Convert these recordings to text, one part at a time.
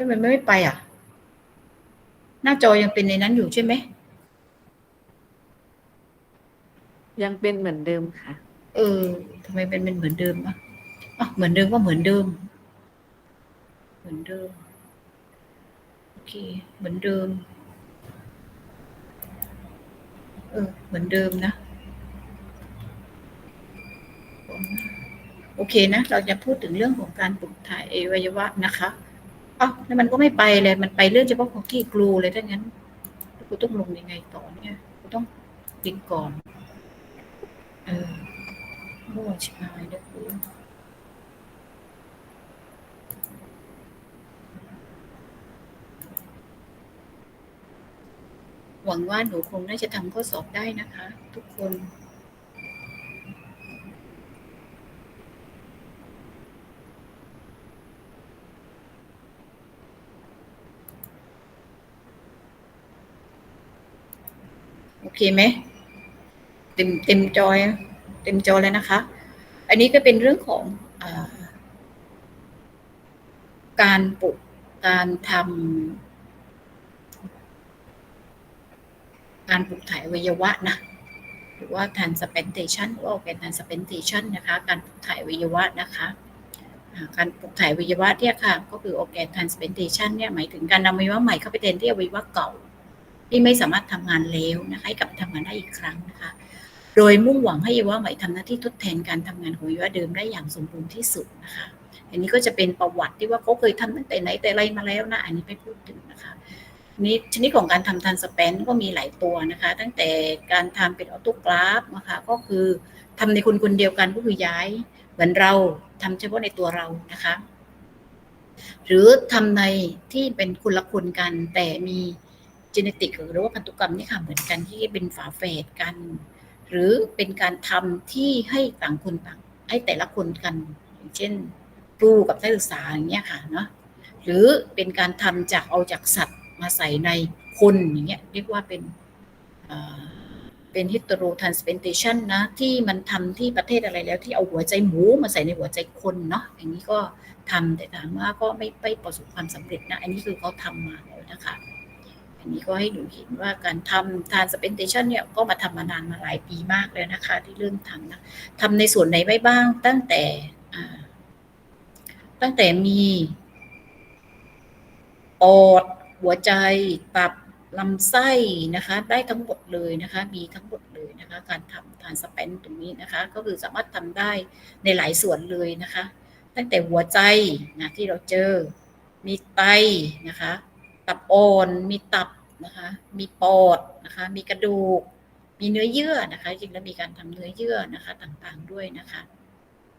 ฮ้ยมันไม่ไปอะ หน้าจอยังเป็นในนั้นอยู่ใช่ไหม ยังเป็นเหมือนเดิมค่ะ เออทำไมเป็นเป็นเหมือนเดิมอะอะเหมือนเดิมก็เหมือนเดิม เหมือนเดิม โอเค เหมือนเดิม เออ เหมือนเดิมนะ โอเคนะ เราจะพูดถึงเรื่องของการปลูกถ่ายอวัยวะนะคะ อ้าวแล้วมันก็ไม่ไปเลยมันไปเรื่องเฉพาะของที่กลูเลยถ้างั้นกูต้องลงยังไงต่อเนี่ยกูต้องดิงก่อน เออมั่วชิบหายเลยกูหวังว่าหนูคงน่าจะทำข้อสอบได้นะคะ ทุกคน โอเคไหมเต็มเต็มจอย เต็มจอเลยนะคะ อันนี้ก็เป็นเรื่องของอการปลุกการทำการปลุกถ่ายอวัยวะนะหรือว่า transplantation หรือว่า organ transplantation นะคะการปลุกถ่ายอวัยวะนะคะการปลุกถ่ายอวัยวะเนี่ยค่ะก็คือ organ transplantation เนี่ยหมายถึงการนำอวัยวะใหม่เข้าไปแทนที่อวัยวะเก่า ที่ไม่สามารถทำงานแล้วนะคะให้กลับมาทำงานได้อีกครั้งนะคะ โดยมุ่งหวังให้อวัยวะใหม่ทำหน้าที่ทดแทนการทำงานของอวัยวะเดิมได้อย่างสมบูรณ์ที่สุดนะคะ อันนี้ก็จะเป็นประวัติที่ว่าเขาเคยทำตั้งแต่ไหนแต่ไรมาแล้วนะอันนี้ไม่พูดถึงนะคะนี้ชนิดของการทำทันสเปนก็มีหลายตัวนะคะ ตั้งแต่การทำเป็นออโตกราฟนะคะก็คือทำในคนคนเดียวกันก็คือย้าย เหมือนเราทำเฉพาะในตัวเรานะคะ หรือทำในที่เป็นคนละคนกันแต่มี จีเนติกหรือว่าพันธุกรรมนี่ค่ะเหมือนกันที่เป็นฝาแฝดกัน หรือเป็นการทำที่ให้ต่างคนต่างให้แต่ละคนกันอย่างเช่นครูกับนักศึกษาอย่างเงี้ยค่ะเนาะหรือเป็นการทำจากเอาจากสัตว์มาใส่ในคนอย่างเงี้ยเรียกว่าเป็นเป็น hetero transplantation นะที่มันทำที่ประเทศอะไรแล้ว ที่เอาหัวใจหมูมาใส่ในหัวใจคนเนาะอย่างนี้ก็ทำแต่ถามว่าก็ไม่ไม่ประสบความสำเร็จนะ อันนี้คือเขาทำมาแล้วนะคะ อันนี้ก็ให้หนูเห็นว่าการทำทานสเปนเทชันเนี่ยก็มาทำมานานมาหลายปีมากแล้วนะคะ ที่เริ่มทำนะทำในส่วนไหนไว้บ้างตั้งแต่ตั้งแต่มีปอดหัวใจตับลำไส้นะคะ ได้ทั้งหมดเลยนะคะ มีทั้งหมดเลยนะคะ การทำทานสเปนตรงนี้นะคะ ก็คือสามารถทำได้ในหลายส่วนเลยนะคะ ตั้งแต่หัวใจนะที่เราเจอมีไตนะคะ ตับอ่อน มีตับนะคะ มีปอดนะคะ มีกระดูก มีเนื้อเยื่อนะคะ จริงแล้วมีการทำเนื้อเยื่อนะคะ ต่างๆด้วยนะคะ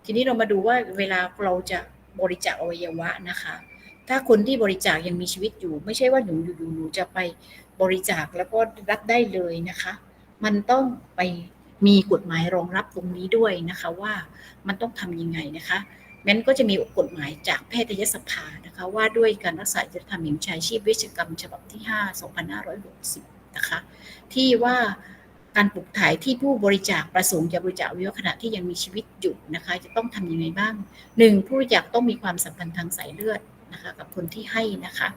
ทีนี้เรามาดูว่าเวลาเราจะบริจาคอวัยวะนะคะ ถ้าคนที่บริจาคยังมีชีวิตอยู่ ไม่ใช่ว่าหนูอยู่ๆหนูจะไปบริจาคแล้วก็รับได้เลยนะคะ มันต้องไปมีกฎหมายรองรับตรงนี้ด้วยนะคะว่ามันต้องทำยังไงนะคะ งั้นก็จะมีกฎหมายจากแพทยสภานะคะว่าด้วยการรักษาจริยธรรมแห่งชายชีพเวชกรรม ฉบับที่ 5 2560 นะคะ ที่ว่าการปลูกถ่ายที่ผู้บริจาคประสงค์จะบริจาควัยวขณะที่ยังมีชีวิตอยู่นะคะ จะต้องทำยังไงบ้างหนึ่งผู้บริจาคต้องมีความสัมพันธ์ทางสายเลือดนะคะกับคนที่ให้นะคะ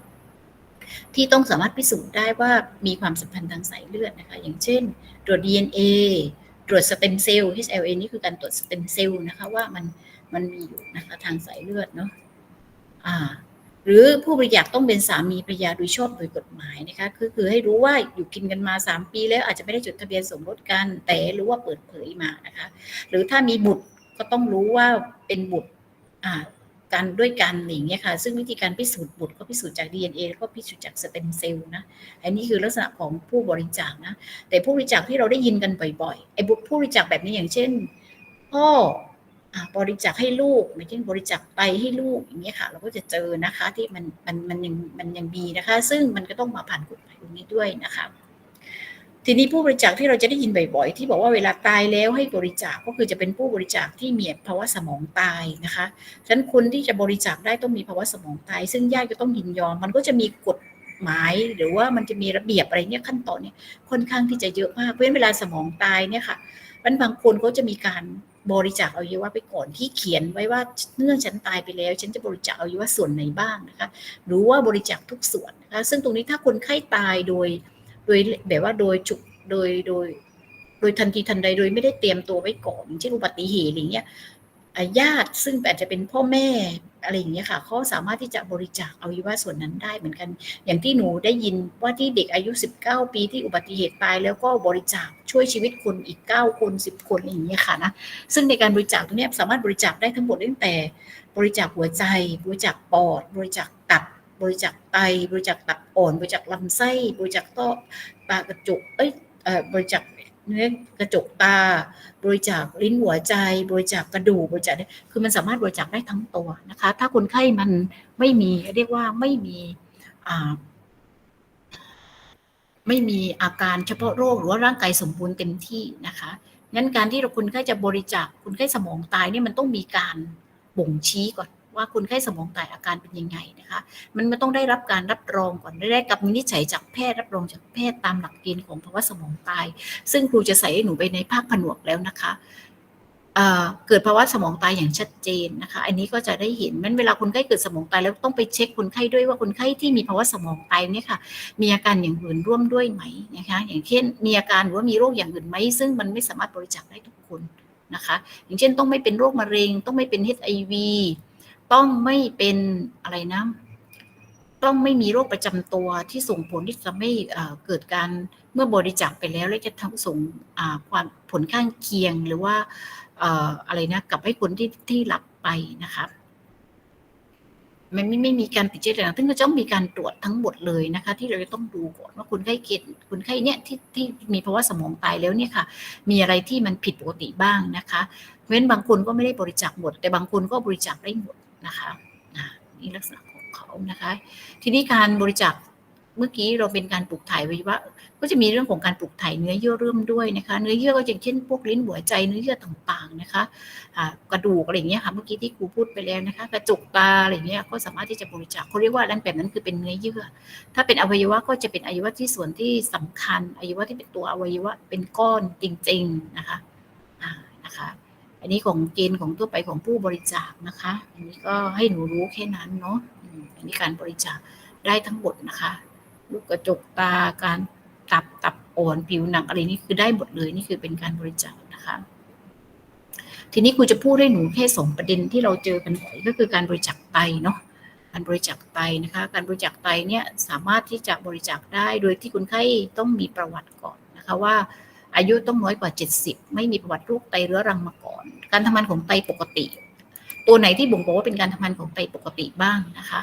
ที่ต้องสามารถพิสูจน์ได้ว่ามีความสัมพันธ์ทางสายเลือดนะคะ อย่างเช่น ตรวจ DNA ตรวจสเต็มเซลล์ HLA นี่คือการตรวจสเต็มเซลล์นะคะว่ามัน มันมีอยู่นะคะทางสายเลือดเนาะอ่า หรือผู้บริจาคต้องเป็นสามีภรรยาโดยชอบโดยกฎหมายนะคะคือคือให้รู้ว่าอยู่กินกันมา 3 ปี แล้วอาจจะไม่ได้จดทะเบียนสมรสกัน แต่รู้ว่าเปิดเผยมานะคะ หรือถ้ามีบุตรก็ต้องรู้ว่าเป็นบุตรอ่ากันด้วยกันอย่างเงี้ยค่ะ ซึ่งวิธีการพิสูจน์บุตรก็พิสูจน์จาก DNA แล้วก็พิสูจน์จากสเต็มเซลล์นะอันนี้คือลักษณะของผู้บริจาคนะแต่ผู้บริจาคที่เราได้ยินกันบ่อยๆไอ้ผู้บริจาคแบบนี้อย่างเช่น พ่อ บริจาคให้ลูกอย่างเช่นบริจาคไตให้ลูกอย่างเงี้ค่ะ เราก็จะเจอนะคะที่มันมันมันยังมันยังมีนะคะ ซึ่งมันก็ต้องมาผ่านกฎหมายตรงนี้ด้วยนะคะทีนี้ผู้บริจาคที่เราจะได้ยินบ่อยๆ ที่บอกว่าเวลาตายแล้วให้บริจาคก็คือจะเป็นผู้บริจาคที่มีภาวะสมองตายนะคะฉะนั้นคนที่จะบริจาคได้ต้องมีภาวะสมองตาย ซึ่งญาติก็ต้องยินยอม มันก็จะมีกฎหมายหรือว่ามันจะมีระเบียบอะไรเนี่ยขั้นตอนเนี่ยค่อนข้างที่จะเยอะมากเพราะฉะนั้นเวลาสมองตายเนี่ยค่ะมันบางคนเขาจะมีการ บริจาคอวัยวะไปก่อนที่เขียนไว้ว่าเนื่องฉันตายไปแล้ว ฉันจะบริจาคอวัยวะส่วนไหนบ้างนะคะหรือว่าบริจาคทุกส่วนนะคะซึ่งตรงนี้ถ้าคนไข้ตายโดย โดยแบบว่าโดยฉุกโดยโดย โดยทันทีทันใดโดยไม่ได้เตรียมตัวไว้ก่อนเช่นอุบัติเหตุอย่างเงี้ยญาติซึ่งอาจจะเป็นพ่อแม่ อะไรอย่างเงี้ยค่ะเขาสามารถที่จะบริจาคอวัยวะส่วนนั้นได้เหมือนกัน อย่างที่หนูได้ยินว่าที่เด็กอายุ 19 ปีที่อุบัติเหตุตาย แล้วก็บริจาคช่วยชีวิตคนอีก 9 คน 10 คนอะไรอย่างเงี้ยค่ะนะซึ่งในการบริจาคตรงนี้สามารถบริจาคได้ทั้งหมดตั้งแต่ บริจาคหัวใจ บริจาคปอด บริจาคตับบริจาคไต บริจาคตับอ่อน บริจาคลำไส้ บริจาคต้อตากระจกเอ้ยเอ่อบริจาค เนื้อกระจกตา บริจาคลิ้นหัวใจ บริจาคกระดูกบริจาคคือมันสามารถบริจาคได้ทั้งตัวนะคะ ถ้าคนไข้มันไม่มีเรียกว่าไม่มีไม่มีอาการเฉพาะโรคหรือว่าร่างกายสมบูรณ์เต็มที่นะคะงั้นการที่เราคนไข้จะบริจาคคนไข้สมองตายเนี่ยมันต้องมีการบ่งชี้ก่อน ว่าคนไข้สมองตายอาการเป็นยังไงนะคะ มันมันต้องได้รับการรับรองก่อนได้กับวินิจฉัยจากแพทย์รับรองจากแพทย์ตามหลักเกณฑ์ของภาวะสมองตาย ซึ่งครูจะใส่ให้หนูไปในภาคผนวกแล้วนะคะเเกิดภาวะสมองตายอย่างชัดเจนนะคะ อันนี้ก็จะได้เห็นมันเวลาคนไข้เกิดสมองตายแล้วต้องไปเช็คคนไข้ด้วยว่าคนไข้ที่มีภาวะสมองตายเนี่ยค่ะ มีอาการอย่างอื่นร่วมด้วยไหมนะคะ อย่างเช่นมีอาการหรือว่ามีโรคอย่างอื่นไหมซึ่งมันไม่สามารถบริจาคได้ทุกคนนะคะ อย่างเช่นต้องไม่เป็นโรคมะเร็ง ต้องไม่เป็น HIV ต้องไม่เป็นอะไรนะ ต้องไม่มีโรคประจำตัวที่ส่งผลที่จะไม่เกิดการเมื่อบริจาคไปแล้วแล้วจะทำส่งอ่าความผลข้างเคียงหรือว่าอะไรนะกลับให้คนที่ที่รับไปนะคะมันไม่ไม่มีการติดเชื้อต่างๆซึ่งก็จะต้องมีการตรวจทั้งหมดเลยนะคะ ที่เราจะต้องดูก่อนว่าคนไข้เกณฑ์คนไข้เนี่ยที่ที่มีภาวะสมองตายแล้วเนี่ยค่ะ มีอะไรที่มันผิดปกติบ้างนะคะเพราะฉะนั้นบางคนก็ไม่ได้บริจาคหมด แต่บางคนก็บริจาคได้หมด นะคะนี่ลักษณะของเขานะคะ ทีนี้การบริจาคเมื่อกี้เราเป็นการปลูกถ่ายวัยวะก็จะมีเรื่องของการปลูกถ่ายเนื้อเยื่อเริ่มด้วยนะคะ เนื้อเยื่อก็อย่างเช่นพวกลิ้นหัวใจเนื้อเยื่อต่างๆนะคะกระดูกอะไรอย่างเงี้ยค่ะเมื่อกี้ที่ครูพูดไปแล้วนะคะ กระจกตาอะไรอย่างเงี้ยก็สามารถที่จะบริจาคเขาเรียกว่านั่นแบบนั้นคือเป็นเนื้อเยื่อ ถ้าเป็นอวัยวะก็จะเป็นอวัยวะที่ส่วนที่สำคัญอวัยวะที่เป็นตัวอวัยวะเป็นก้อนจริง ๆนะคะ อันนี้ของเกณฑ์ของทั่วไปของผู้บริจาคนะคะ อันนี้ก็ให้หนูรู้แค่นั้นเนาะอันนี้การบริจาคได้ทั้งหมดนะคะ ลูกกระจกตาการตับตับอ่อนผิวหนังอะไรนี่คือได้หมดเลยนี่คือเป็นการบริจาคนะคะ ทีนี้ครูจะพูดให้หนูแค่สองประเด็นที่เราเจอกันบ่อยก็คือการบริจาคไตเนาะการบริจาคไตนะคะ การบริจาคไตเนี่ยสามารถที่จะบริจาคได้โดยที่คนไข้ต้องมีประวัติก่อนนะคะว่า อายุต้องน้อยกว่า 70 ไม่มีประวัติโรคไตเรื้อรังมาก่อน การทำงานของไตปกติ ตัวไหนที่บ่งบอกว่าเป็นการทำงานของไตปกติบ้างนะคะ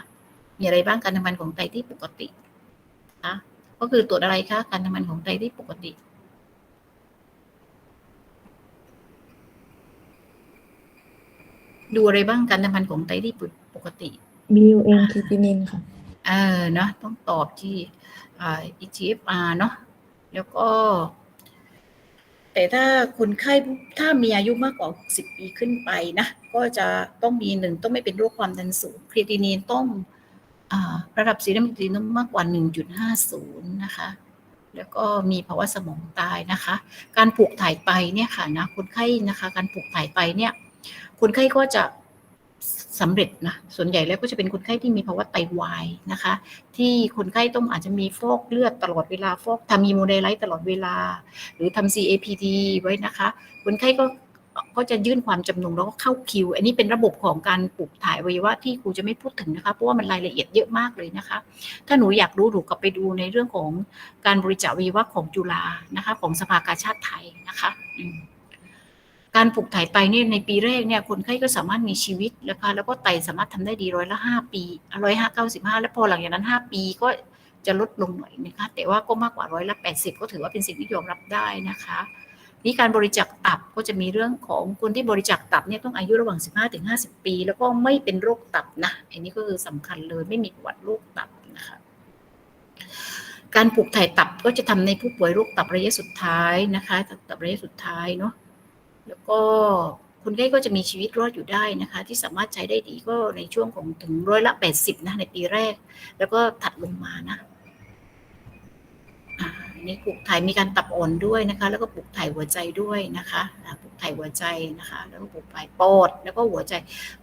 มีอะไรบ้างการทำงานของไตที่ปกตินะก็คือตรวจอะไรคะการทำงานของไตที่ปกติดูอะไรบ้างการทำงานของไตที่ปกติ BUN คิตินินค่ะ เออเนาะต้องตอบที่อ่า EGFR เนาะแล้วก็ แต่ถ้าคนไข้ถ้ามีอายุมากกว่า 60 ปีขึ้นไปนะ ก็จะต้องมีหนึ่งต้องไม่เป็นโรคความดันสูงครีตินีนต้องอระดับซีรัมครีตินีนต้องมากกว่า 1.50 นะคะ แล้วก็มีภาวะสมองตายนะคะ การปลูกถ่ายไตเนี่ยค่ะนะคนไข้นะคะ การปลูกถ่ายไตเนี่ยคนไข้ก็จะ สำเร็จนะส่วนใหญ่แล้วก็จะเป็นคนไข้ที่มีภาวะไตวายนะคะ ที่คนไข้ต้องอาจจะมีฟอกเลือดตลอดเวลาฟอกทำมีโมเดลไลท์ตลอดเวลา หรือทำ CAPT ไว้นะคะ คนไข้ก็ก็จะยื่นความจำนงแล้วก็เข้าคิว อันนี้เป็นระบบของการปลูกถ่ายวัยวะที่ครูจะไม่พูดถึงนะคะ เพราะว่ามันรายละเอียดเยอะมากเลยนะคะ ถ้าหนูอยากรู้หนูกลับไปดูในเรื่องของการบริจาควัยวะของจุฬานะคะ ของสภากาชาติไทยนะคะอื การปลูกถ่ายไตเนี่ยในปีแรกเนี่ยคนไข้ก็สามารถมีชีวิตนะคะแล้วก็ไตสามารถทำได้ดีร้อยละห้าปีร้อยห้าเก้าสิบห้าแล้วพอหลังจากนั้นห้าปีก็จะลดลงหน่อยนะคะแต่ว่าก็มากกว่าร้อยละแปดสิบก็ถือว่าเป็นสิ่งที่ยอมรับได้นะคะนี่การบริจาคตับก็จะมีเรื่องของคนที่บริจาคตับเนี่ยต้องอายุระหว่าง 15ถึง50 ปี แล้วก็ไม่เป็นโรคตับนะอันนี้ก็คือสำคัญเลยไม่มีประวัติโรคตับนะคะการปลูกถ่ายตับก็จะทำในผู้ป่วยโรคตับระยะสุดท้ายนะคะตับระยะสุดท้ายเนาะ แล้วก็คนไข้ก็จะมีชีวิตรอดอยู่ได้นะคะ ที่สามารถใช้ได้ดีก็ในช่วงของถึงร้อยละแปดสิบนะในปีแรก แล้วก็ถัดลงมานะอันนี้ปลูกถ่ายมีการตับอ่อนด้วยนะคะ แล้วก็ปลูกถ่ายหัวใจด้วยนะคะปลูกถ่ายหัวใจนะคะ แล้วก็ปลูกถ่ายปอด แล้วก็หัวใจ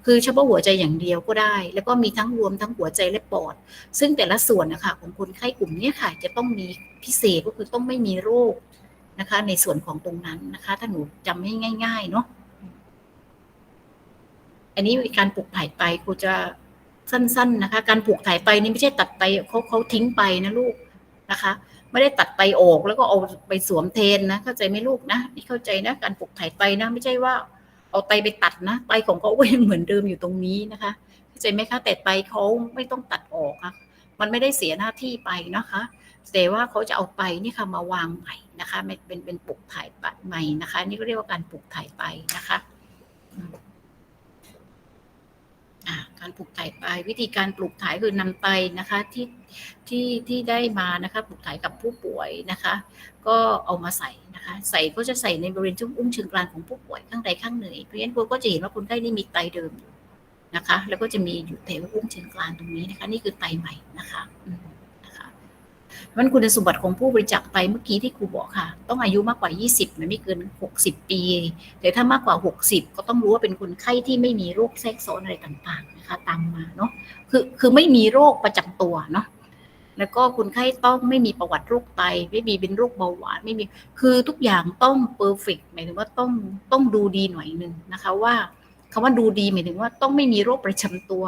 คือเฉพาะหัวใจอย่างเดียวก็ได้ แล้วก็มีทั้งรวมทั้งหัวใจและปอด ซึ่งแต่ละส่วนนะคะของคนไข้กลุ่มนี้ค่ะ จะต้องมีพิเศษก็คือต้องไม่มีโรค นะคะ ในส่วนของตรงนั้นนะคะ ถ้าหนูจำให้ง่าย ๆ เนาะอันนี้การปลูกถ่ายไตครูจะสั้น ๆ นะคะ การปลูกถ่ายไตนี่ไม่ใช่ตัดไตเขาเขาทิ้งไปนะลูกนะคะ ไม่ได้ตัดไตออกแล้วก็เอาไปสวมเทนนะเข้าใจไหมลูกนะนี่เข้าใจนะ การปลูกถ่ายไตนะ ไม่ใช่ว่า เอาไตไปตัดนะไตของเขาก็ยังเหมือนเดิมอยู่ตรงนี้นะคะเข้าใจไหมคะแต่ไตเขาไม่ต้องตัดออกค่ะมันไม่ได้เสียหน้าที่ไปนะคะแต่ว่าเขาจะเอาไตนี่ค่ะมาวางใหม่ นะคะเป็นเป็นเป็นปลูกถ่ายไตใหม่นะคะ นี่ก็เรียกว่าการปลูกถ่ายไตนะคะการปลูกถ่ายไตวิธีการปลูกถ่ายคือนำไตนะคะที่ที่ที่ได้มานะคะปลูกถ่ายกับผู้ป่วยนะคะ ก็เอามาใส่นะคะ ใส่ก็จะใส่ในบริเวณช่วงอุ้งเชิงกรานของผู้ป่วยข้างใดข้างหนึ่งเพราะฉะนั้นก็จะเห็นว่าคนไข้นี่มีไตเดิมนะคะ แล้วก็จะมีอยู่แถวอุ้งเชิงกรานตรงนี้นะคะ นี่คือไตใหม่นะคะ อืมนะคะมันคุณสมบัติของผู้บริจาคไตเมื่อกี้ที่ครูบอกค่ะ ต้องอายุมากกว่า 20 มันไม่เกิน 60 ปี แต่ถ้ามากกว่า 60 ก็ต้องรู้ว่าเป็นคนไข้ที่ไม่มีโรคแทรกซ้อนอะไรต่างๆนะคะตามมาเนาะคือคือไม่มีโรคประจำตัวเนาะแล้วก็คนไข้ต้องไม่มีประวัติโรคไต ไม่มีเป็นโรคเบาหวานไม่มีคือทุกอย่างต้องเพอร์เฟกหมายถึงว่าต้องต้องดูดีหน่อยหนึ่งนะคะว่าคำว่าดูดีหมายถึงว่าต้องไม่มีโรคประจำตัว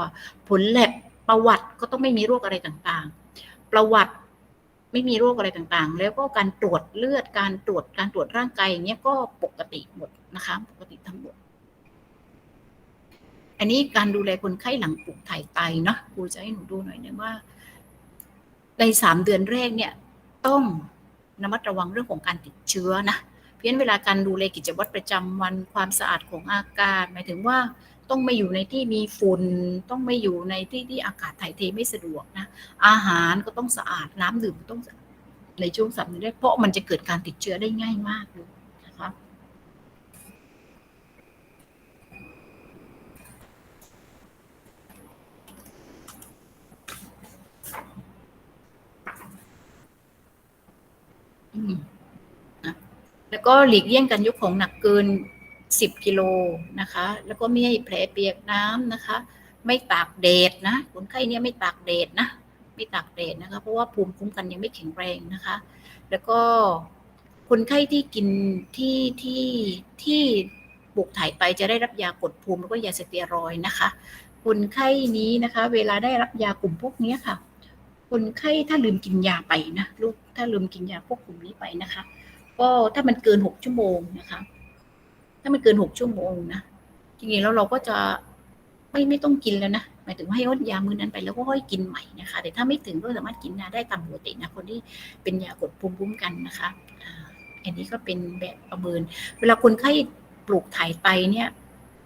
ผลแลบประวัติก็ต้องไม่มีโรคอะไรต่างๆ ประวัติ ไม่มีโรคอะไรต่างๆ แล้วก็การตรวจเลือดการตรวจการตรวจร่างกายอย่างเงี้ยก็ปกติหมดนะคะ ปกติทั้งหมด อันนี้การดูแลคนไข้หลังปลูกถ่ายไตเนาะครูจะให้หนูดูหน่อยนะว่า ในสามเดือนแรกเนี่ย ต้องระมัดระวังเรื่องของการติดเชื้อนะเพราะฉะนั้นเวลาการดูแลกิจวัตรประจำวันความสะอาดของอากาศ หมายถึงว่า ต้องไม่อยู่ในที่มีฝุ่นต้องไม่อยู่ในที่ที่อากาศถ่ายเทไม่สะดวกนะ อาหารก็ต้องสะอาดน้ำดื่มต้องในช่วงสามเดือนแรกเพราะมันจะเกิดการติดเชื้อได้ง่ายมากเลยนะคะอืมนะแล้วก็หลีกเลี่ยงการยกของหนักเกิน 10 กิโลนะคะ แล้วก็ไม่ให้แผลเปียกน้ำนะคะ ไม่ตากแดดนะคนไข้เนี่ยไม่ตากแดดนะ ไม่ตากแดดนะคะ เพราะว่าภูมิคุ้มกันยังไม่แข็งแรงนะคะ แล้วก็คนไข้ที่กินที่ที่ที่ปลูกถ่ายไปจะได้รับยากดภูมิแล้วก็ยาสเตียรอยนะคะ คนไข้นี้นะคะ เวลาได้รับยากลุ่มพวกเนี้ยค่ะ คนไข้ถ้าลืมกินยาไปนะลูกถ้าลืมกินยาพวกกลุ่มนี้ไปนะคะ ก็ถ้ามันเกินหกชั่วโมงนะคะ ถ้ามันเกินหกชั่วโมงนะจริงๆแล้วเราก็จะไม่ไม่ต้องกินแล้วนะหมายถึงให้ลดยามือนั้นไปแล้วก็ค่อยกินใหม่นะคะ แต่ถ้าไม่ถึงก็สามารถกินยาได้ตามปกตินะคนที่เป็นยากดภูมิคุ้มกันนะคะอันนี้ก็เป็นแบบประเมิน เวลาคนไข้ปลูกถ่ายไตเนี่ย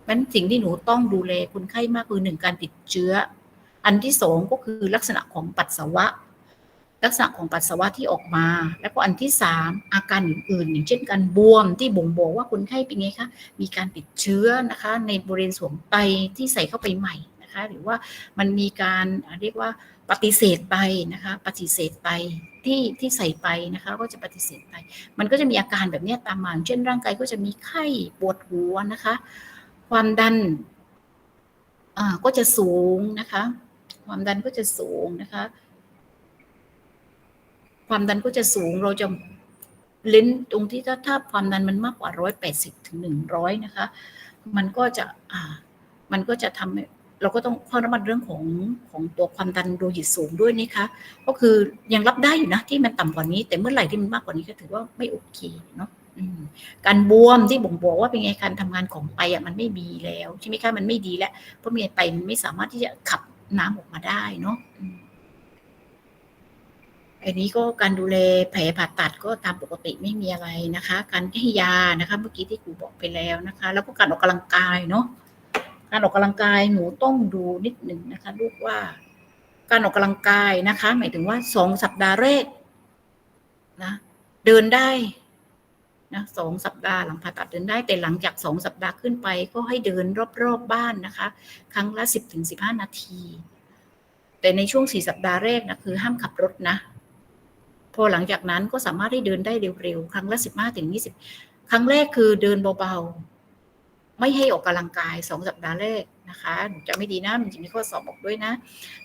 มันสิ่งที่หนูต้องดูแลคนไข้มากคือหนึ่งการติดเชื้อ อันที่สองก็คือลักษณะของปัสสาวะ ลักษณะของปัสสาวะที่ออกมา แล้วก็อันที่สามอาการอื่นๆ อย่างเช่นการบวมที่บ่งบอกว่าคนไข้เป็นไงคะมีการติดเชื้อนะคะ ในบริเวณสวมไตที่ใส่เข้าไปใหม่นะคะ หรือว่ามันมีการเรียกว่าปฏิเสธไปนะคะ ปฏิเสธไปที่ที่ใส่ไปนะคะ ก็จะปฏิเสธไป มันก็จะมีอาการแบบนี้ตามมาอย่างเช่นร่างกายก็จะมีไข้ปวดหัวนะคะ ความดันอ่าก็จะสูงนะคะ ความดันก็จะสูงนะคะ ความดันก็จะสูงเราจะเล้นตรงที่ถ้าถ้าความดันมันมากกว่าร้อยแปดสิบถึงหนึ่งร้อยนะคะ มันก็จะอ่ามันก็จะทำเราก็ต้องเฝ้าระมัดเรื่องของของตัวความดันโลหิตสูงด้วยนะคะ ก็คือยังรับได้อยู่นะที่มันต่ำกว่านี้ แต่เมื่อไหร่ที่มันมากกว่านี้ก็ถือว่าไม่โอเคเนาะการบวมที่บ่งบอกว่าเป็นไงการทำงานของไตอะมันไม่มีแล้วใช่ไหมคะมันไม่ดีแล้วเพราะมีไตมันไม่สามารถที่จะขับน้ำออกมาได้เนาะ อันนี้ก็การดูแลแผลผ่าตัดก็ตามปกติไม่มีอะไรนะคะ การให้ยานะคะเมื่อกี้ที่ครูบอกไปแล้วนะคะ แล้วก็การออกกำลังกายเนาะการออกกำลังกายหนูต้องดูนิดหนึ่งนะคะลูกว่า การออกกำลังกายนะคะ หมายถึงว่าสองสัปดาห์แรกนะเดินได้นะสองสัปดาห์หลังผ่าตัดเดินได้แต่หลังจากสองสัปดาห์ขึ้นไป ก็ให้เดินรอบๆบบ้านนะคะ ครั้งละสิบถึงสิบห้านาที แต่ในช่วงสี่สัปดาห์แรกนะคือห้ามขับรถนะ พอหลังจากนั้นก็สามารถที่เดินได้เร็วๆ ครั้งละสิบห้าถึงยี่สิบครั้งแรกคือเดินเบาๆ ไม่ให้ออกกำลังกายสองสัปดาห์แรกนะคะจะไม่ดีนะมันจะมีข้อสอบบอกด้วยนะ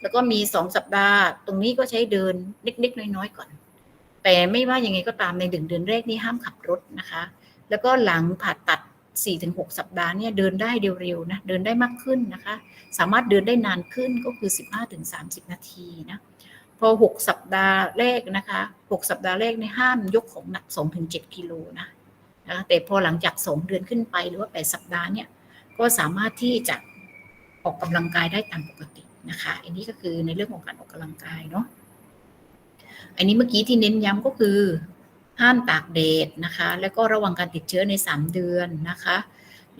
แล้วก็มีสองสัปดาห์ ตรงนี้ก็ใช้เดินเล็กๆน้อยๆก่อน แต่ไม่ว่ายังไงก็ตามในหนึ่งเดือนแรกนี่ห้ามขับรถนะคะ แล้วก็หลังผ่าตัด4-6สัปดาห์เนี่ยเดินได้เร็วๆนะเดินได้มากขึ้นนะคะ สามารถเดินได้นานขึ้นก็คือ 15-30 นาทีนะ พอ 6 สัปดาห์แรกนะคะ 6 สัปดาห์แรกเนี่ยห้ามยกของหนัก 2-7 กิโลนะนะแต่พอหลังจาก 2 เดือนขึ้นไปหรือว่า 8 สัปดาห์เนี่ย ก็สามารถที่จะออกกำลังกายได้ตามปกตินะคะ อันนี้ก็คือในเรื่องของการออกกำลังกายเนาะ อันนี้เมื่อกี้ที่เน้นย้ำก็คือ ห้ามตากแดดนะคะ แล้วก็ระวังการติดเชื้อใน 3 เดือนนะคะ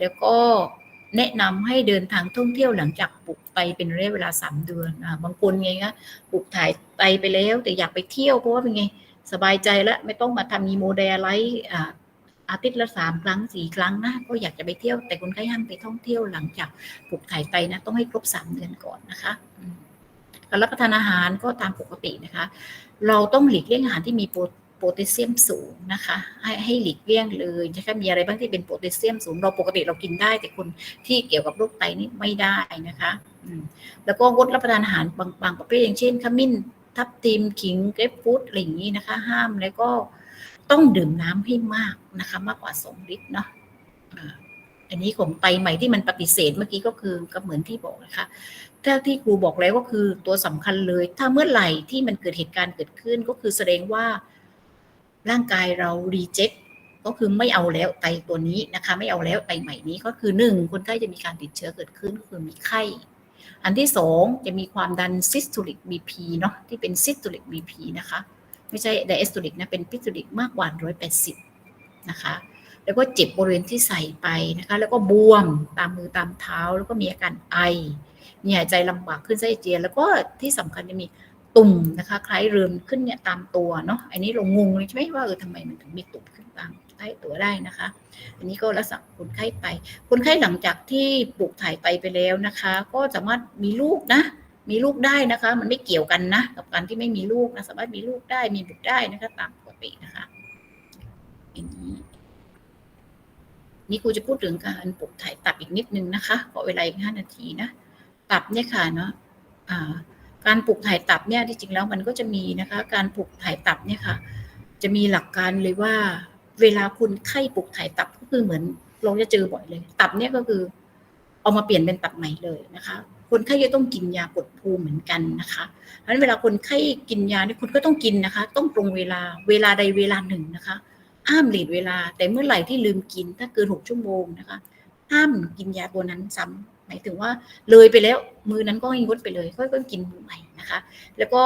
แล้วก็ แนะนำให้เดินทางท่องเที่ยวหลังจากปลูกไตเป็นระยะเวลา 3 เดือนบางคนไงคะปลูกถ่ายไตไปแล้ว แต่อยากไปเที่ยวเพราะว่าเป็นไงสบายใจแล้วไม่ต้องมาทำมีโมเดลไลท์อาทิตย์ละสามครั้งสี่ครั้งนะก็อยากจะไปเที่ยว แต่คนไข้ห้ามไปท่องเที่ยวหลังจากปลูกถ่ายไตนะต้องให้ครบ3เดือนก่อนนะคะการรับประทานอาหารก็ตามปกตินะคะ เราต้องหลีกเลี่ยงอาหารที่มีโปร โพแทสเซียมสูงนะคะ ให้ให้หลีกเลี่ยงเลยนะคะมีอะไรบ้างที่เป็นโพแทสเซียมสูง เราปกติเรากินได้ แต่คนที่เกี่ยวกับโรคไตนี่ไม่ได้นะคะแล้วก็งดรับประทานอาหารบางบางประเภทอย่างเช่นขมิ้นทับทิมขิงเกรปฟรุตอะไรอย่างนี้นะคะ ห้ามแล้วก็ต้องดื่มน้ำให้มากนะคะ มากกว่าสองลิตรเนาะอันนี้ของไตใหม่ที่มันปฏิเสธเมื่อกี้ก็คือก็เหมือนที่บอกนะคะถ้าที่ครูบอกแล้วก็คือตัวสำคัญเลย ถ้าเมื่อไหร่ที่มันเกิดเหตุการณ์เกิดขึ้นก็คือแสดงว่า ร่างกายเรารีเจ็คก็คือไม่เอาแล้วไตตัวนี้นะคะ ไม่เอาแล้วไตใหม่นี้ก็คือหนึ่งคนไข้จะมีการติดเชื้อเกิดขึ้นก็คือมีไข้ อันที่สองจะมีความดันซิสโ o ลิก BP เนาะที่เป็นซิสโ o ลิก BP นะคะ ไม่ใช่ไดเอสโ o ลิกนะเป็นพิสโ o ลิกมากกว่า180นะคะแล้วก็เจ็บบริเวณที่ใส่ไปนะคะ แล้วก็บวมตามมือตามเท้า แล้วก็มีอาการไอ มีหายใจลำบากขึ้นไส้เจียนแล้วก็ที่สำคัญจะมี ตุ่มนะคะ คล้ายเริมขึ้นเนี่ยตามตัวเนาะอันนี้เรางงเลยใช่ไหมว่าเออทำไมมันถึงมีตุ่มขึ้นตามใต้ตัวได้นะคะ อันนี้ก็รักษาคนไข้ไป คนไข้หลังจากที่ปลูกถ่ายไตไปแล้วนะคะ ก็สามารถมีลูกนะมีลูกได้นะคะ มันไม่เกี่ยวกันนะ กับการที่ไม่มีลูกนะสามารถมีลูกได้มีบุตรได้นะคะ ตามปกตินะคะอันนี้นี่ครูจะพูดถึงการปลูกถ่ายตับอีกนิดนึงนะคะขอเวลาอีกห้านาทีนะตับเนี่ยค่ะเนาะอ่า การปลูกถ่ายตับเนี่ยที่จริงแล้วมันก็จะมีนะคะ การปลูกถ่ายตับเนี่ยค่ะ จะมีหลักการเลยว่า เวลาคุณไข้ปลูกถ่ายตับก็คือเหมือนเราจะเจอบ่อยเลย ตับเนี่ยก็คือเอามาเปลี่ยนเป็นตับใหม่เลยนะคะ คนไข้จะต้องกินยากดภูมิเหมือนกันนะคะเพราะฉะนั้นเวลาคนไข้กินยาเนี่ยคุณก็ต้องกินนะคะ ต้องตรงเวลาเวลาใดเวลาหนึ่งนะคะห้ามหลีดเวลา แต่เมื่อไหร่ที่ลืมกินถ้าเกินหกชั่วโมงนะคะห้ามกินยาตัวนั้นซ้ำ หมายถึงว่าเลยไปแล้วมือนั้นก็ให้งดไปเลยค่อยๆกินมือใหม่นะคะ แล้วก็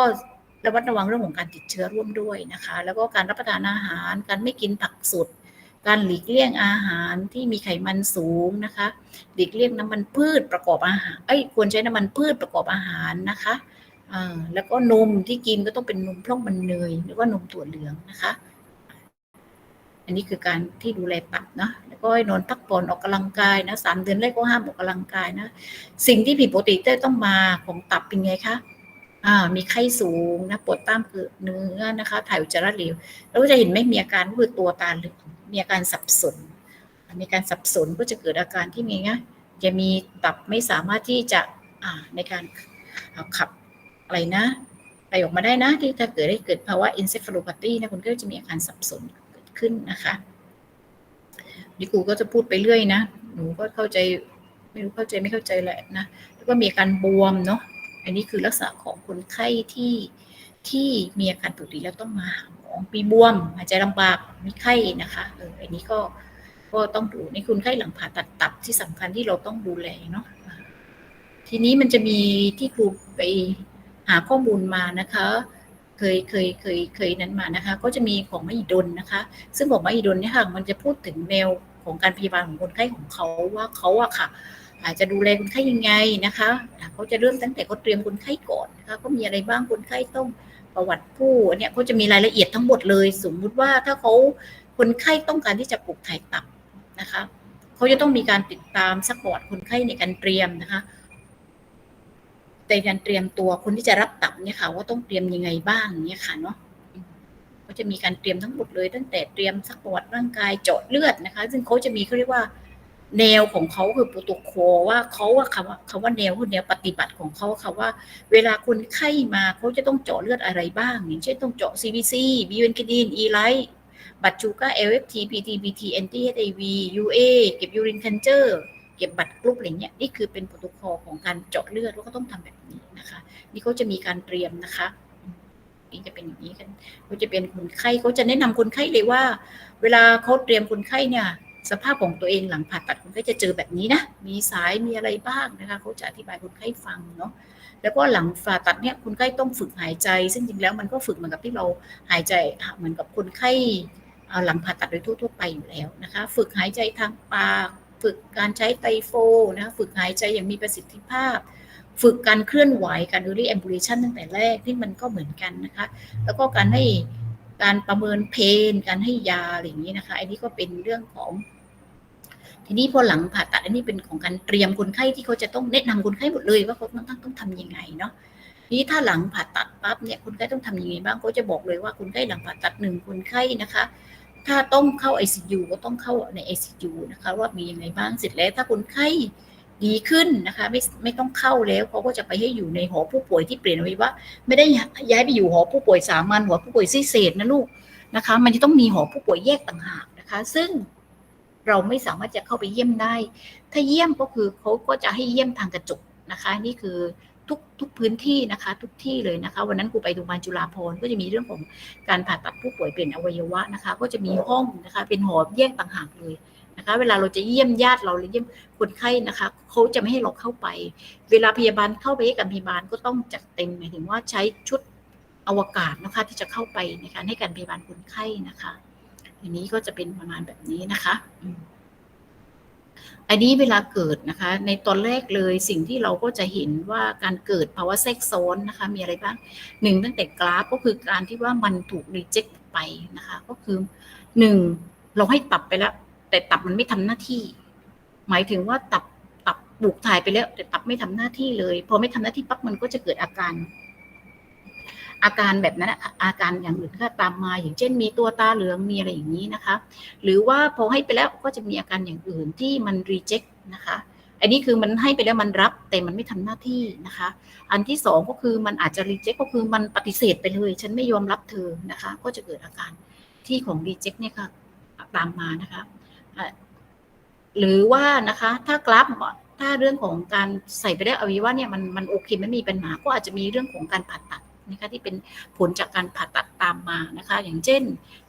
ระมัดระวังเรื่องของการติดเชื้อร่วมด้วยนะคะ แล้วก็การรับประทานอาหาร การไม่กินผักสดการหลีกเลี่ยงอาหารที่มีไขมันสูงนะคะ หลีกเลี่ยงน้ำมันพืชประกอบอาหาร เอ้ยควรใช้น้ำมันพืชประกอบอาหารนะคะอ่าแล้วก็นมที่กินก็ต้องเป็นนมพร่องมันเนยหรือว่านมถั่วเหลืองนะคะ อันนี้คือการที่ดูแลตับเนาะแล้วก็ให้นอนพักผ่อนออกกำลังกายนะสามเดือนแรกก็ห้ามออกกำลังกายนะ สิ่งที่ผิดปกติต้องมาของตับเป็นไงคะอ่ามีไข้สูงนะปวดตามเกลือเนื้อนะคะถ่ายอุจจาระเหลวแล้วก็จะเห็นไม่มีอาการก็คือตัวตาเหลืองมีอาการสับสน มีการสับสนก็จะเกิดอาการที่ไงนะจะมีตับไม่สามารถที่จะอ่าในการขับอะไรนะไปออกมาได้นะที่ถ้าเกิดได้เกิดภาวะ encephalopathy นะคุณก็จะมีอาการสับสนเขึ้นนะคะดิครูก็จะพูดไปเรื่อยนะ หนูก็เข้าใจไม่รู้เข้าใจไม่เข้าใจแหละนะ แล้วก็มีการบวมเนาะ อันนี้คือลักษณะของคนไข้ที่ที่มีอาการปกติแล้วต้องมาหาหมอมีบวมหายใจลำบากมีไข้นะคะเอออันนี้ก็ก็ต้องดูในคนไข้หลังผ่าตัดตับที่สำคัญที่เราต้องดูแลเนาะทีนี้มันจะมีที่ครูไปหาข้อมูลมานะคะ ยเคยเคยเคยนั้นมานะคะ ก็จะมีของมหิดลนะคะ ซึ่งของมหิดลเนี่ยค่ะมันจะพูดถึงแนวของการพยาบาลของคนไข้ของเขาว่าเขาอะค่ะ อาจจะดูแลคนไข้ยังไงนะคะเขาจะเริ่มตั้งแต่เขาเตรียมคนไข้ก่อนนะคะเขามีอะไรบ้างคนไข้ต้องประวัติผู้เนี่ยเขาจะมีรายละเอียดทั้งหมดเลย สมมุติว่าถ้าเขาคนไข้ต้องการที่จะปลูกถ่ายตับนะคะเขาจะต้องมีการติดตามสักประวัติคนไข้ในการเตรียมนะคะ ในการเตรียมตัวคนที่จะรับตับเนี่ยค่ะ ว่าต้องเตรียมยังไงบ้างเนี่ยค่ะเนาะเขาจะมีการเตรียมทั้งหมดเลย ตั้งแต่เตรียมสักประวัติร่างกายเจาะเลือดนะคะ ซึ่งเขาจะมีเขาเรียกว่า แนวของเขาคือโปรโตโคลว่าเขาว่าคำว่าคำว่าแนวคือแนวปฏิบัติของเขาค่ะว่า เวลาคนไข้มาเขาจะต้องเจาะเลือดอะไรบ้าง อย่างเช่นต้องเจาะ CBC b u n k i d i n e l i t บัตรจูก้า LFT PT BT anti HIV UA เก็บยูรินคันเจอร์ เก็บบัตรกรุ๊ปอะไรเงี้ยนี่คือเป็นโปรโตคอลของการเจาะเลือดว่าก็ต้องทำแบบนี้นะคะ นี่เขาจะมีการเตรียมนะคะนี่จะเป็นอย่างนี้กันเขาจะเป็นคนไข้เขาจะแนะนำคนไข้เลยว่า เวลาเขาเตรียมคนไข้เนี่ย สภาพของตัวเองหลังผ่าตัดคนไข้จะเจอแบบนี้นะมีสายมีอะไรบ้างนะคะเขาจะอธิบายคนไข้ฟังเนาะแล้วก็หลังผ่าตัดเนี่ยคนไข้ต้องฝึกหายใจ ซึ่งจริงแล้วมันก็ฝึกเหมือนกับที่เราหายใจเหมือนกับคนไข้หลังผ่าตัดโดยทั่วๆไปอยู่แล้วนะคะ ฝึกหายใจทางปาก ฝึกการใช้ไตโฟนะคะฝึกหายใจอย่างมีประสิทธิภาพ ฝึกการเคลื่อนไหวการ early ambulation ตั้งแต่แรกที่มันก็เหมือนกันนะคะ แล้วก็การให้การประเมินเพนการให้ยาอะไรอย่างนี้นะคะอันนี้ก็เป็นเรื่องของ ทีนี้พอหลังผ่าตัดอันนี้เป็นของการเตรียมคนไข้ที่เขาจะต้องแนะนำคนไข้หมดเลยว่าเขาต้องต้องต้องทำยังไงเนาะทีนี้ถ้าหลังผ่าตัดปั๊บเนี่ยคนไข้ต้องทำยังไงบ้างเขาจะบอกเลยว่าคนไข้หลังผ่าตัดหนึ่งคนไข้นะคะ ถ้าต้องเข้า ICU ก็ต้องเข้าใน ICU นะคะ ว่ามียังไงบ้างเสร็จแล้ว ถ้าคนไข้ดีขึ้นนะคะ ไม่ไม่ต้องเข้าแล้วเขาก็จะไปให้อยู่ในหอผู้ป่วยที่เปลี่ยนอวัยวะไม่ได้ย้ายไปอยู่หอผู้ป่วยสามัญหอผู้ป่วยพิเศษนะลูกนะคะ มันจะต้องมีหอผู้ป่วยแยกต่างหากนะคะ ซึ่งเราไม่สามารถจะเข้าไปเยี่ยมได้ ถ้าเยี่ยมก็คือเขาก็จะให้เยี่ยมทางกระจกนะคะ นี่คือ ทุกทุกพื้นที่นะคะ ทุกที่เลยนะคะ วันนั้นครูไปโรงพยาบาลจุฬาภรณ์ก็จะมีเรื่องของการผ่าตัดผู้ป่วยเปลี่ยนอวัยวะนะคะ ก็จะมีห้องนะคะ เป็นหอแยกต่างหากเลยนะคะ เวลาเราจะเยี่ยมญาติเราหรือเยี่ยมคนไข้นะคะเขาจะไม่ให้เราเข้าไป เวลาพยาบาลเข้าไปให้กับพยาบาลก็ต้องจัดเต็มหมายถึงว่าใช้ชุดอวกาศนะคะ ที่จะเข้าไปในการให้การพยาบาลคนไข้นะคะอันนี้ก็จะเป็นประมาณแบบนี้นะคะ อันนี้เวลาเกิดนะคะ ในตอนแรกเลยสิ่งที่เราก็จะเห็นว่าการเกิดภาวะแทรกซ้อนนะคะมีอะไรบ้างหนึ่งตั้งแต่กราฟก็คือการที่ว่ามันถูกรีเจ็คไปนะคะ ก็คือหนึ่งเราให้ตับไปแล้ว แต่ตับมันไม่ทำหน้าที่ หมายถึงว่าตับตับปลูกถ่ายไปแล้ว แต่ตับไม่ทำหน้าที่เลย พอไม่ทำหน้าที่ปั๊บมันก็จะเกิดอาการ อาการแบบนั้นอาการอย่างอื่นก็ตามมา อย่างเช่น มีตัวตาเหลืองมีอะไรอย่างนี้นะคะ หรือว่าพอให้ไปแล้วก็จะมีอาการอย่างอื่นที่มันรีเจ็คนะคะอันนี้คือมันให้ไปแล้วมันรับแต่มันไม่ทำหน้าที่นะคะ อันที่สองก็คือมันอาจจะรีเจ็คก็คือมันปฏิเสธไปเลย ฉันไม่ยอมรับเธอนะคะ ก็จะเกิดอาการที่ของรีเจ็คเนี่ยค่ะตามมานะคะอะหรือว่านะคะถ้ากราฟถ้าเรื่องของการใส่ไปได้อวัยวะเนี่ยมันมันโอเคไม่มีปัญหาก็อาจจะมีเรื่องของการผ่าตัด นะคะที่เป็นผลจากการผ่าตัดตามมานะคะอย่างเช่น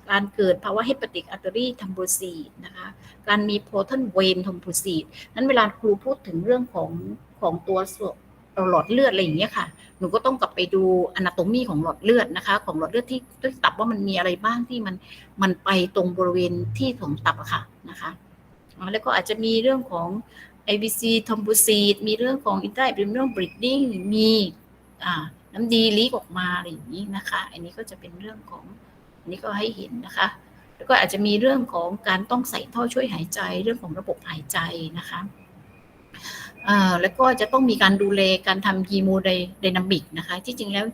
การเกิดภาวะเฮปติกอัลเตอรี่ทัมโบซีดนะคะการมีโพท a นเวนทอมโบซีดนั้นเวลาครูพูดถึงเรื่องของของตัวส่วนหลอดเลือดอะไรอย่างเงี้ยค่ะ หนูก็ต้องกลับไปดูอนาโตมีของหลอดเลือดนะคะ ของหลอดเลือดที่ที่ตับว่ามันมีอะไรบ้างที่มันมันไปตรงบริเวณที่ของตับอะค่ะนะคะแล้วก็อาจจะมีเรื่องของ IBC ทอมโบซีดมีเรื่องของ i n t e r a b d o m i n a l bleeding มีอ่า น้ำดีลีกออกมาอะไรอย่างนี้นะคะ อันนี้ก็จะเป็นเรื่องของอันนี้ก็ให้เห็นนะคะ แล้วก็อาจจะมีเรื่องของการต้องใส่ท่อช่วยหายใจ เรื่องของระบบหายใจนะคะแล้วก็จะต้องมีการดูแลการทำฮีโมไดนามิกนะคะ ที่จริงแล้ว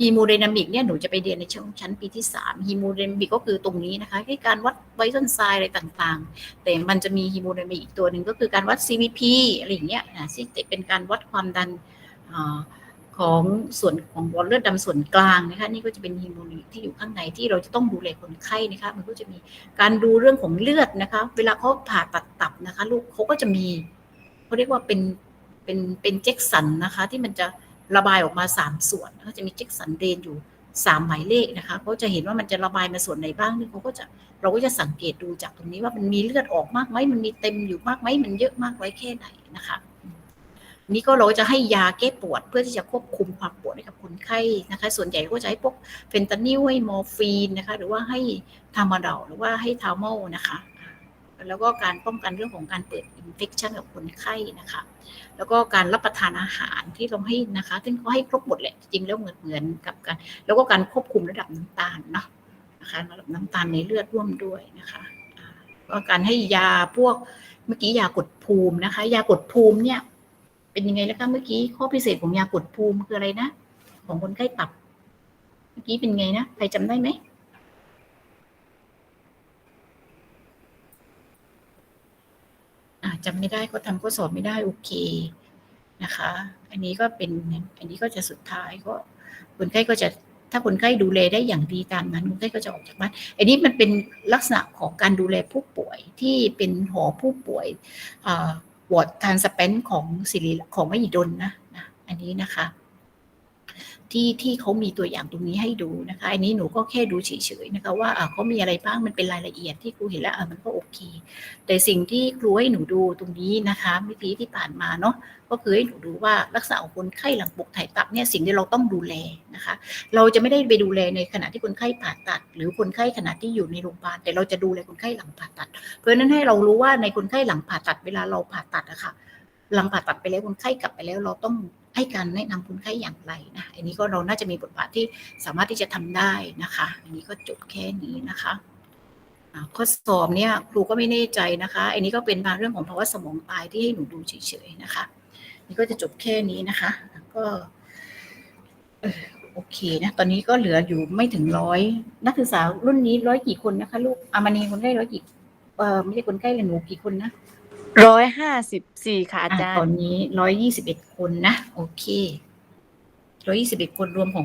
ฮีโมไดนามิกเนี่ยหนูจะไปเรียนในช่วงชั้นปีที่3ฮีโมไดนามิกก็คือตรงนี้นะคะที่การวัดไวท์ซันไซด์อะไรต่างๆ แต่มันจะมีฮีโมไดนามิกอีกตัวหนึ่งก็คือการวัด CVP อะไรอย่างเงี้ยนะที่เป็นการวัดความดันอ ของส่วนของหลอดเลือดดำส่วนกลางนะคะนี่ก็จะเป็นฮีโมโลลิกที่อยู่ข้างในที่เราจะต้องดูแลคนไข้นะคะมันก็จะมีการดูเรื่องของเลือดนะคะ เวลาเขาผ่าตัดตับนะคะ ลูกเขาก็จะมีเขาเรียกว่าเป็นเป็นเป็นเจ็กสันนะคะ ที่มันจะระบายออกมาสามส่วนเขาจะมีเจ็กสันเดนอยู่สามหมายเลขนะคะเขาจะเห็นว่ามันจะระบายมาส่วนไหนบ้างนี่เขาก็จะเราก็จะสังเกตดูจากตรงนี้ว่ามันมีเลือดออกมากไหมมันมีเต็มอยู่มากไหมมันเยอะมากไว้แค่ไหนนะคะ นี่ก็เราจะให้ยาแก้ปวดเพื่อที่จะควบคุมความปวดให้กับคนไข้นะคะ ส่วนใหญ่ก็จะให้พวกเฟนตานิลให้มอร์ฟีนนะคะ หรือว่าให้ทามาดอลหรือว่าให้ทาโมลนะคะ แล้วก็การป้องกันเรื่องของการเปิดอินเฟคชันกับคนไข้นะคะ แล้วก็การรับประทานอาหารที่เราให้นะคะ ซึ่งเขาให้ครบหมดแหละ จริงแล้วเหมือนเหมือนกับการแล้วก็การควบคุมระดับน้ำตาลเนาะนะคะระดับน้ำตาลในเลือดร่วมด้วยนะคะก็การให้ยาพวกเมื่อกี้ยากดภูมินะคะ ยากดภูมิเนี่ย เป็นยังไงแล้วคะเมื่อกี้ข้อพิเศษของยากดภูมิคืออะไรนะของคนไข้ตับ เมื่อกี้เป็นไงนะใครจำได้ไหมจำไม่ได้ก็ทำข้อสอบไม่ได้โอเคนะคะ อันนี้ก็เป็นอันนี้ก็จะสุดท้ายก็คนไข้ก็จะถ้าคนไข้ดูแลได้อย่างดีตามนั้นคนไข้ก็จะออกจากบ้าน อันนี้มันเป็นลักษณะของการดูแลผู้ป่วยที่เป็นหอผู้ป่วยอ่า วอร์ดทานสเปนของสิริของมหิดลนะนะ อันนี้นะคะ ที่ที่เขามีตัวอย่างตรงนี้ให้ดูนะคะอันนี้หนูก็แค่ดูเฉยๆนะคะว่าอ่าเขามีอะไรบ้างมันเป็นรายละเอียดที่ครูเห็นแล้วอ่ามันก็โอเค แต่สิ่งที่ครูให้หนูดูตรงนี้นะคะเมื่อกี้ที่ผ่านมาเนาะก็คือให้หนูดูว่าลักษณะของคนไข้หลังปกถ่ายตับเนี่ยสิ่งที่เราต้องดูแลนะคะ เราจะไม่ได้ไปดูแลในขณะที่คนไข้ผ่าตัด หรือคนไข้ขณะที่อยู่ในโรงพยาบาลแต่เราจะดูแลคนไข้หลังผ่าตัด เพราะนั้นให้เรารู้ว่าในคนไข้หลังผ่าตัดเวลาเราผ่าตัดอะค่ะหลังผ่าตัดไปแล้วคนไข้กลับไปแล้วเราต้อง ให้การแนะนำคนไข้อย่างไรนะอันนี้ก็เราน่าจะมีบทบาทที่สามารถที่จะทำได้นะคะ อันนี้ก็จบแค่นี้นะคะข้อสอบเนี่ยครูก็ไม่แน่ใจนะคะ อันนี้ก็เป็นมาเรื่องของภาวะสมองตายที่ให้หนูดูเฉยๆนะคะ นี่ก็จะจบแค่นี้นะคะ ก็โอเคนะ ตอนนี้ก็เหลืออยู่ไม่ถึงร้อยนักศึกษารุ่นนี้ร้อยกี่คนนะคะ ลูกอามานีคนไข้ร้อยกี่เออไม่ใช่คนไข้เลยหนูกี่คนนะ ร้อยห้าสิบสี่ค่ะอาจารย์ ตอนนี้ร้อยยี่สิบเอ็ดคนนะ โอเคร้อยยี่สิบเอ็ดคนรวมของ